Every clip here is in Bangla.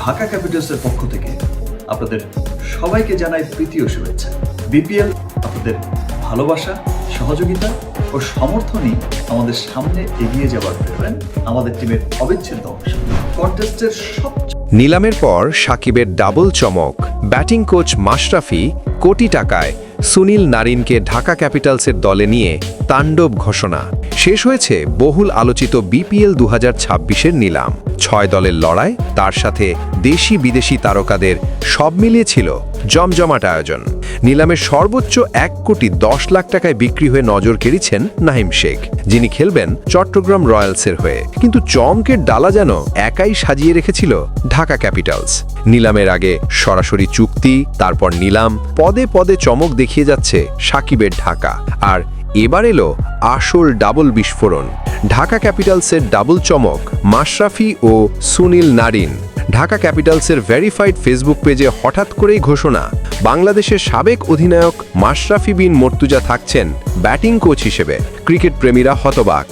ঢাকা ক্যাপিটালসের পক্ষ থেকে আপনাদের সবাইকে জানাই প্রীতি ও শুভেচ্ছা। বিপিএল আপনাদের ভালোবাসা, সহযোগিতা ও সমর্থনই আমাদের সামনে এগিয়ে যাওয়ার প্রেরণা, আমাদের টিমের অবিচ্ছেদ্য অংশ। কন্টেস্টের সবচেয়ে নিলামের পর সাকিবের ডাবল চমক, ব্যাটিং কোচ মাশরাফি কোটি টাকায় সুনীল নারিনকে ঢাকা ক্যাপিটালসের দলে নিয়ে তাণ্ডব ঘোষণা। শেষ হয়েছে বহুল আলোচিত বিপিএল দু হাজার নিলাম। ছয় দলের লড়াই, তার সাথে দেশি বিদেশি তারকাদের সব মিলিয়ে ছিল জমজমাট আয়োজন। নিলামের সর্বোচ্চ এক কোটি দশ লাখ টাকায় বিক্রি হয়ে নজর কেড়েছেন নাহিম শেখ, যিনি খেলবেন চট্টগ্রাম রয়্যালসের হয়ে। কিন্তু চমকের ডালা যেন একাই সাজিয়ে রেখেছিল ঢাকা ক্যাপিটালস। নিলামের আগে সরাসরি চুক্তি, তারপর নিলাম, পদে পদে চমক দেখিয়ে যাচ্ছে সাকিবের ঢাকা। আর এবার এলো আসল ডাবল বিস্ফোরণ। ঢাকা ক্যাপিটালসের ডাবল চমক মাশরাফি ও সুনীল নারিন। ঢাকা ক্যাপিটালসের ভেরিফাইড ফেসবুক পেজে হঠাৎ করেই ঘোষণা, বাংলাদেশের সাবেক অধিনায়ক মাশরাফি বিন মর্তুজা থাকছেন ব্যাটিং কোচ হিসেবে। ক্রিকেট প্রেমীরা হতবাক।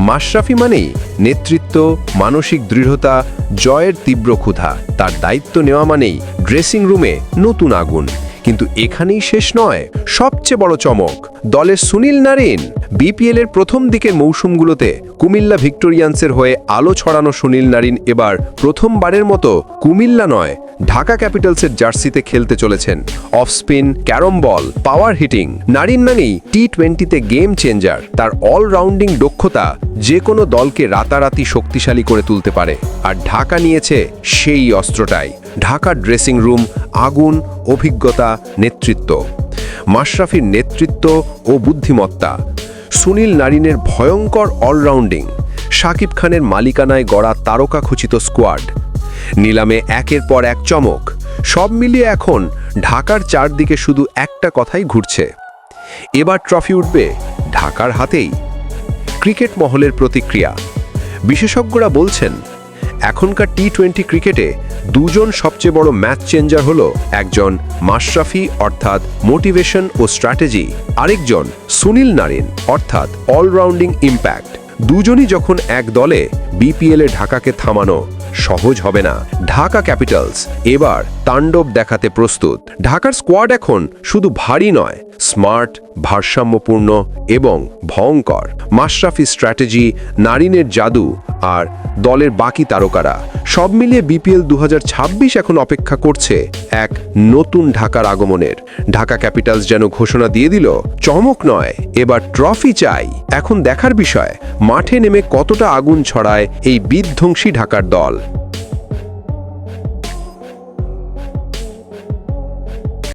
মাশরাফি মানেই নেতৃত্ব, মানসিক দৃঢ়তা, জয়ের তীব্র ক্ষুধা। তার দায়িত্ব নেওয়া মানেই ড্রেসিং রুমে নতুন আগুন। কিন্তু এখানেই শেষ নয়। সবচেয়ে বড় চমক, দলের সুনীল নারিন বিপিএল এর প্রথম দিকের মৌসুমগুলোতে কুমিল্লা ভিক্টোরিয়ান্সের হয়ে আলো ছড়ানো সুনীল নারিন এবার প্রথমবারের মতো কুমিল্লা নয়, ঢাকা ক্যাপিটালসের জার্সিতে খেলতে চলেছেন। Off spin carrom ball power hitting, Narine মানেই টি টোয়েন্টিতে গেম চেঞ্জার। তার অলরাউন্ডিং দক্ষতা যে কোনো দলকে রাতারাতি শক্তিশালী করে তুলতে পারে। আর ঢাকা নিয়েছে সেই অস্ত্রটাই। ঢাকার ড্রেসিং রুম, আগুন, অভিজ্ঞতা, নেতৃত্ব। মাশরাফির নেতৃত্ব ও বুদ্ধিমত্তা। সুনীল নারিনের ভয়ঙ্কর অলরাউন্ডিং। শাকিব খানের মালিকানায় গড়া তারকা খচিত স্কোয়াড। নিলামে একের পর এক চমক। সব মিলিয়ে এখন ঢাকার চারদিকে শুধু একটা কথাই ঘুরছে। এবার ট্রফি উঠবে ঢাকার হাতেই। ক্রিকেট মহলের প্রতিক্রিয়া। বিশেষজ্ঞরা বলছেন এখনকার টি টোয়েন্টি ক্রিকেটে দুজন সবচেয়ে বড় ম্যাচ চেঞ্জার হল একজন মাশরাফি, অর্থাৎ মোটিভেশন ও স্ট্র্যাটেজি, আরেকজন সুনীল নারিন, অর্থাৎ অলরাউন্ডিং ইম্প্যাক্ট। দুজনই যখন এক দলে বিপিএলে ঢাকাকে থামানো সহজ হবে না। ঢাকা ক্যাপিটালস, এবার তাণ্ডব দেখাতে প্রস্তুত। ঢাকার স্কোয়াড এখন শুধু ভারী নয়, স্মার্ট, ভারসাম্যপূর্ণ এবং ভয়ঙ্কর। মাশরাফি স্ট্র্যাটেজি, নারিনের জাদু আর দলের বাকি তারকারা, সব মিলিয়ে বিপিএল দু হাজার ছাব্বিশ এখন অপেক্ষা করছে। এক নতুন ঢাকার আগমনের। ঢাকা ক্যাপিটালস যেন ঘোষণা দিয়ে দিল, চমক নয়, এবার ট্রফি চাই। এখন দেখার বিষয়, মাঠে নেমে কতটা আগুন ছড়ায় এই বিধ্বংসী ঢাকার দল।